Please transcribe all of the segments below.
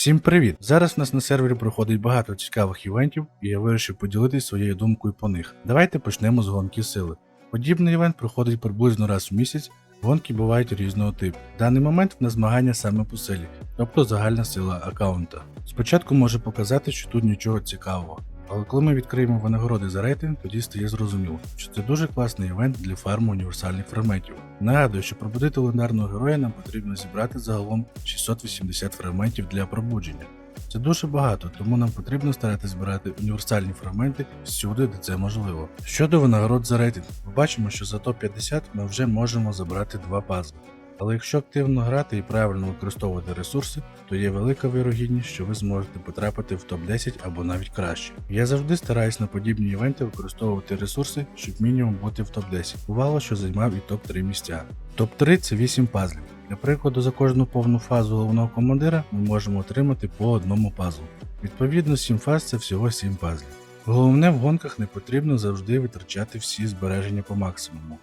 Всім привіт! Зараз у нас на сервері проходить багато цікавих івентів, і я вирішив поділитися своєю думкою по них. Давайте почнемо з гонки сили. Подібний івент проходить приблизно раз в місяць, гонки бувають різного типу. В даний момент в нас змагання саме по силі, тобто загальна сила аккаунта. Спочатку може показати, що тут нічого цікавого. Але коли ми відкриємо винагороди за рейтинг, тоді стає зрозуміло, що це дуже класний івент для фарму універсальних фрагментів. Нагадую, що пробудити легендарного героя нам потрібно зібрати загалом 680 фрагментів для пробудження. Це дуже багато, тому нам потрібно старатися збирати універсальні фрагменти всюди, де це можливо. Щодо винагород за рейтинг, ми бачимо, що за топ-50 ми вже можемо забрати два пазли. Але якщо активно грати і правильно використовувати ресурси, то є велика вірогідність, що ви зможете потрапити в топ-10 або навіть краще. Я завжди стараюсь на подібні івенти використовувати ресурси, щоб мінімум бути в топ-10. Бувало, що займав і топ-3 місця. Топ-3 це 8 пазлів. Для прикладу, за кожну повну фазу головного командира ми можемо отримати по одному пазлу. Відповідно, 7 фаз це всього 7 пазлів. Головне в гонках не потрібно завжди витрачати всі збереження по максимуму.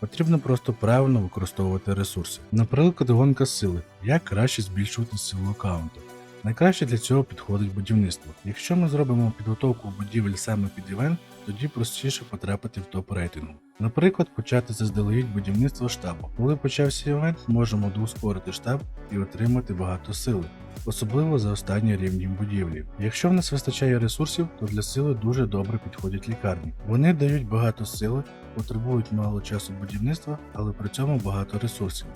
Потрібно просто правильно використовувати ресурси. Наприклад, гонка сили. Як краще збільшувати силу аккаунту. Найкраще для цього підходить будівництво. Якщо ми зробимо підготовку будівель саме під івент, тоді простіше потрапити в топ рейтингу. Наприклад, почати заздалегідь будівництво штабу. Коли почався івент, можемо доускорити штаб і отримати багато сили, особливо за останні рівні будівлі. Якщо в нас вистачає ресурсів, то для сили дуже добре підходять лікарні. Вони дають багато сили, потребують мало часу будівництва, але при цьому багато ресурсів.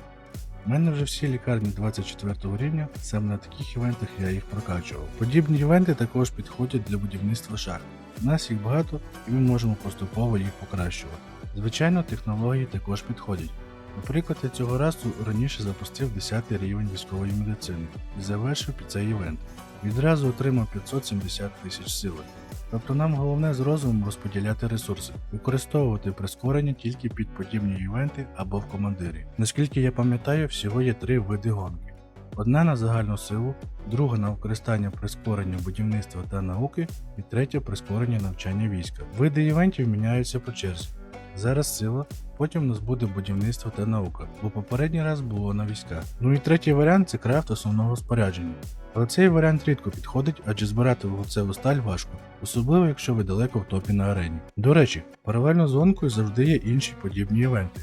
У мене вже всі лікарні 24 рівня, саме на таких івентах я їх прокачував. Подібні івенти також підходять для будівництва шахт. У нас їх багато і ми можемо поступово їх покращувати. Звичайно, технології також підходять. Наприклад, я цього разу раніше запустив 10 рівень військової медицини і завершив під цей івент. Відразу отримав 570 тисяч сили. Тобто нам головне з розумом розподіляти ресурси, використовувати прискорення тільки під подібні івенти або в командирі. Наскільки я пам'ятаю, всього є три види гонки. Одна на загальну силу, друга на використання прискорення будівництва та науки, і третя прискорення навчання війська. Види івентів міняються по черзі. Зараз сила, потім у нас буде будівництво та наука, бо попередній раз було на війська. Ну і третій варіант це крафт основного спорядження. Але цей варіант рідко підходить, адже збирати вуглецеву сталь важко, особливо якщо ви далеко в топі на арені. До речі, паралельно з гонкою завжди є інші подібні івенти,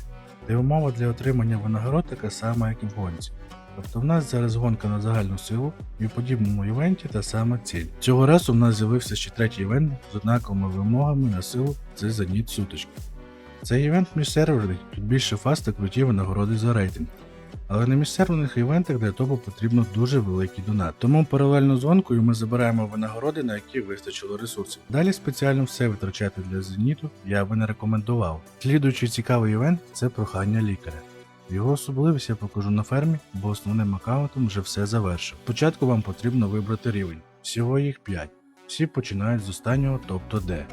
де умова для отримання винагород така сама, як і в гонці. Тобто в нас зараз гонка на загальну силу, і в подібному івенті та сама ціль. Цього разу в нас з'явився ще третій івент з однаковими вимогами на силу це заніт сутички. Цей івент міжсерверний, тут більше фаз та круті винагороди за рейтинг. Але на міжсерверних івентах для того потрібно дуже великий донат. Тому паралельно з гонкою ми забираємо винагороди, на які вистачило ресурсів. Далі спеціально все витрачати для зеніту я би не рекомендував. Слідуючий цікавий івент це прохання лікаря. Його особливість я покажу на фермі, бо основним аккаунтом вже все завершив. Спочатку вам потрібно вибрати рівень, всього їх 5. Всі починають з останнього, тобто D.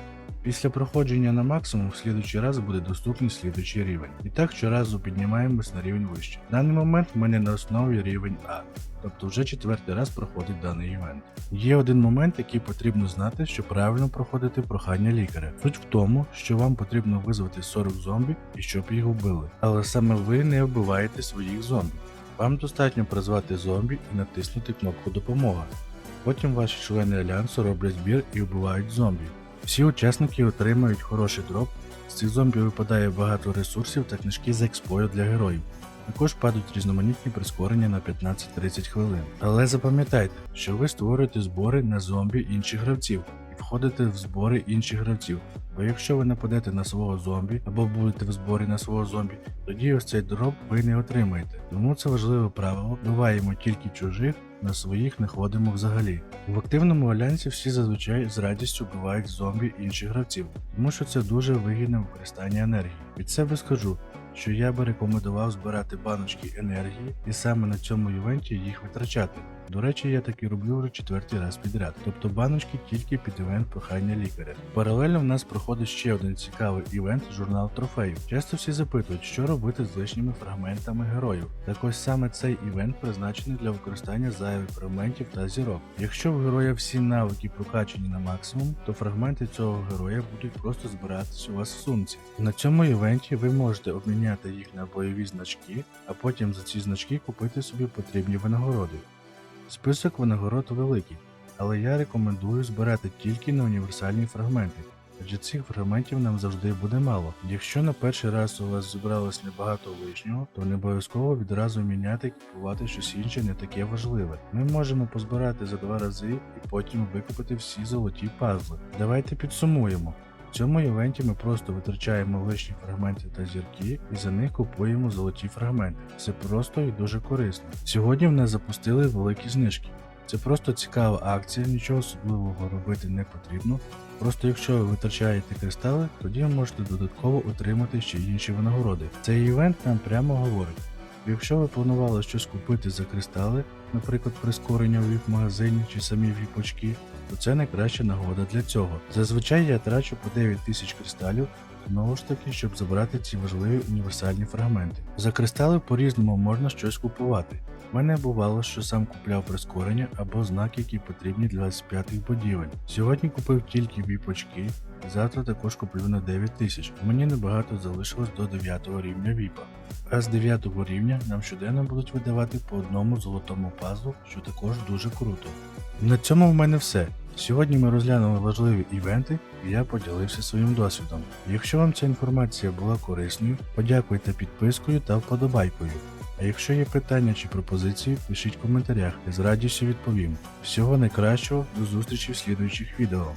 Після проходження на максимум в слідуючий раз буде доступний слідуючий рівень. І так щоразу піднімаємось на рівень вище. В даний момент в мене на основі рівень А, тобто вже четвертий раз проходить даний івент. Є один момент, який потрібно знати, щоб правильно проходити прохання лікаря. Суть в тому, що вам потрібно визвати 40 зомбі і щоб їх вбили. Але саме ви не вбиваєте своїх зомбі. Вам достатньо призвати зомбі і натиснути кнопку допомога. Потім ваші члени альянсу роблять збір і вбивають зомбі. Всі учасники отримають хороший дроп, з цих зомбі випадає багато ресурсів та книжки з експою для героїв. Також падають різноманітні прискорення на 15-30 хвилин. Але запам'ятайте, що ви створюєте збори на зомбі інших гравців входите в збори інших гравців. Бо якщо ви нападете на свого зомбі або будете в зборі на свого зомбі, тоді ось цей дроп ви не отримаєте. Тому це важливе правило. Буваємо тільки чужих, на своїх не ходимо взагалі. В активному альянсі всі зазвичай з радістю вбивають зомбі інших гравців, тому що це дуже вигідне використання енергії. Від себе скажу, що я би рекомендував збирати баночки енергії і саме на цьому івенті їх витрачати. До речі, я так і роблю вже четвертий раз підряд, тобто баночки тільки під івент прохання лікаря. Паралельно в нас проходить ще один цікавий івент журнал трофеїв. Часто всі запитують, що робити з лишніми фрагментами героїв. Так ось саме цей івент призначений для використання зайвих фрагментів та зірок. Якщо в героя всі навики прокачані на максимум, то фрагменти цього героя будуть просто збиратися у вас в сумці. На цьому івенті ви можете обміняти їх на бойові значки, а потім за ці значки купити собі потрібні винагороди. Список винагород великий, але я рекомендую збирати тільки на універсальні фрагменти. Адже цих фрагментів нам завжди буде мало. Якщо на перший раз у вас зібралось небагато лишнього, то не обов'язково відразу міняти і купувати щось інше не таке важливе. Ми можемо позбирати за два рази і потім викупити всі золоті пазли. Давайте підсумуємо. В цьому івенті ми просто витрачаємо лишні фрагменти та зірки і за них купуємо золоті фрагменти. Це просто і дуже корисно. Сьогодні в нас запустили великі знижки. Це просто цікава акція, нічого особливого робити не потрібно. Просто якщо ви витрачаєте кристали, тоді ви можете додатково отримати ще інші винагороди. Цей івент нам прямо говорить. Якщо ви планували щось купити за кристали, наприклад, прискорення у віп-магазині чи самі віп-очки, то це найкраща нагода для цього. Зазвичай я трачу по 9 тисяч кристалів, знову ж таки, щоб забрати ці важливі універсальні фрагменти. За кристали по-різному можна щось купувати. У мене бувало, що сам купляв прискорення або знаки, які потрібні для 25-х будівель. Сьогодні купив тільки віп-очки, завтра також куплю на 9 тисяч. Мені небагато залишилось до 9 рівня віпа. А з 9 рівня нам щоденно будуть видавати по одному золотому пазлу, що також дуже круто. На цьому в мене все. Сьогодні ми розглянули важливі івенти, і я поділився своїм досвідом. Якщо вам ця інформація була корисною, подякуйте підпискою та вподобайкою. А якщо є питання чи пропозиції, пишіть в коментарях, я з радістю відповім. Всього найкращого, до зустрічі в слідуючих відео.